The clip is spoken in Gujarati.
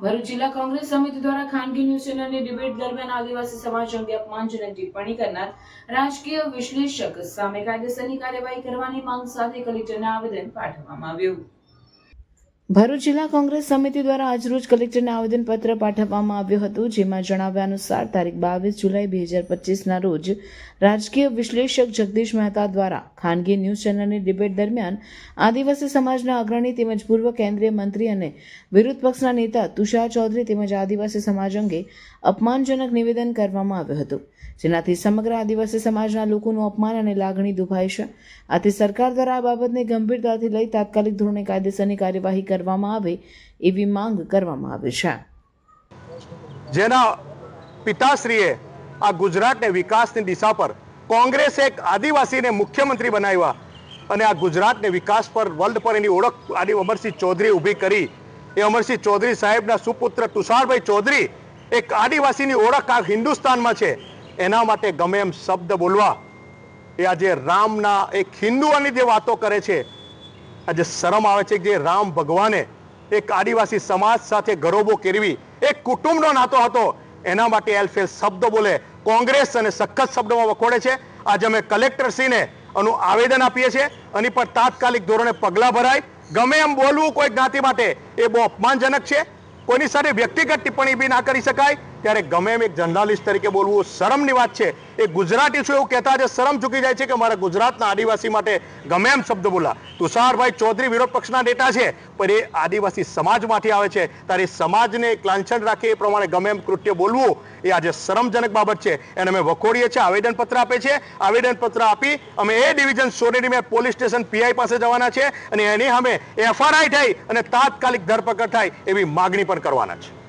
ભરૂચ જિલ્લા કોંગ્રેસ સમિતિ દ્વારા ખાનગી ન્યૂઝ ચેનલની ડિબેટ દરમિયાન આદિવાસી સમાજ અંગે અપમાનજનક ટિપ્પણી કરનાર રાજકીય વિશ્લેષક સામે કાયદેસરની કાર્યવાહી કરવાની માંગ સાથે કલેક્ટરને આવેદન પાઠવવામાં આવ્યું. ભરૂચ જિલ્લા કોંગ્રેસ સમિતિ દ્વારા આજરોજ કલેક્ટરને આવેદનપત્ર પાઠવવામાં આવ્યું હતું, જેમાં જણાવ્યા અનુસાર તારીખ બાવીસ જુલાઈ બે હજાર પચીસના રોજ રાજકીય વિશ્લેષક જગદીશ મહેતા દ્વારા ખાનગી ન્યૂઝ ચેનલની ડિબેટ દરમિયાન આદિવાસી સમાજના અગ્રણી તેમજ પૂર્વ કેન્દ્રીય મંત્રી અને વિરોધ પક્ષના નેતા તુષાર ચૌધરી તેમજ આદિવાસી સમાજ અંગે અપમાનજનક નિવેદન કરવામાં આવ્યું હતું. જેનાથી સમગ્ર આદિવાસી સમાજના લોકોનું અપમાન અને લાગણી દુભાય છે. આથી સરકાર દ્વારા આ બાબતને ગંભીરતાથી લઈ તાત્કાલિક ધોરણે કાયદેસરની કાર્યવાહી કરવામાં આવે એવી માંગ કરવામાં આવે છે. જેના પિતાશ્રીએ આ ગુજરાતને વિકાસની દિશા પર કોંગ્રેસે એક આદિવાસીને મુખ્યમંત્રી બનાવ્યા અને આ ગુજરાતને વિકાસ પર વર્લ્ડ પર એની ઓળખ આદિ અમરસિંહ ચૌધરી ઊભી કરી. એ અમરસિંહ ચૌધરી સાહેબના સુપુત્ર તુષારભાઈ ચૌધરી એક આદિવાસીની ઓળખ આ હિન્દુસ્તાનમાં છે. એના માટે ગમે એમ શબ્દ બોલવા. એ આજે રામના એક હિન્દુઓની જે વાતો કરે છે આજે શરમ આવે છે કે જે રામ ભગવાને એક આદિવાસી સમાજ સાથે ગરોબો કેળવી, એક કુટુંબનો નાતો હતો. એના માટે એલફેલ શબ્દ બોલે, કોંગ્રેસ અને સખત શબ્દોમાં વખોડે છે. આજે અમે કલેક્ટરશ્રીને આનું આવેદન આપીએ છીએ. અને પર તાત્કાલિક ધોરણે પગલાં ભરાય. ગમે એમ બોલવું કોઈ જ્ઞાતિ માટે એ બહુ અપમાનજનક છે. કોઈની સાથે વ્યક્તિગત ટિપ્પણી બી ના કરી શકાય. ત્યારે ગમે એમ એક જર્નાલિસ્ટ તરીકે બોલવું શરમની વાત છે. એ ગુજરાતી છું એવું કહેતા આજે શરમ ચૂકી જાય છે કે મારા ગુજરાતના આદિવાસી માટે ગમે એમ શબ્દ બોલા તુષારભાઈ ચૌધરી વિરોધ પક્ષના નેતા છે, પણ એ આદિવાસી સમાજમાંથી આવે છે. ત્યારે સમાજને એક લાંછન રાખી એ પ્રમાણે ગમે એમ કૃત્ય બોલવું, એ આજે શરમજનક બાબત છે. એને અમે વખોડીએ છીએ, આવેદનપત્ર આપે છે. આવેદનપત્ર આપી અમે એ ડિવિઝન સોનેરીમાં પોલીસ સ્ટેશન પીઆઈ પાસે જવાના છે અને એની અમે એફઆરઆઈ થઈ અને તાત્કાલિક ધરપકડ થાય એવી માગણી પણ કરવાના છે.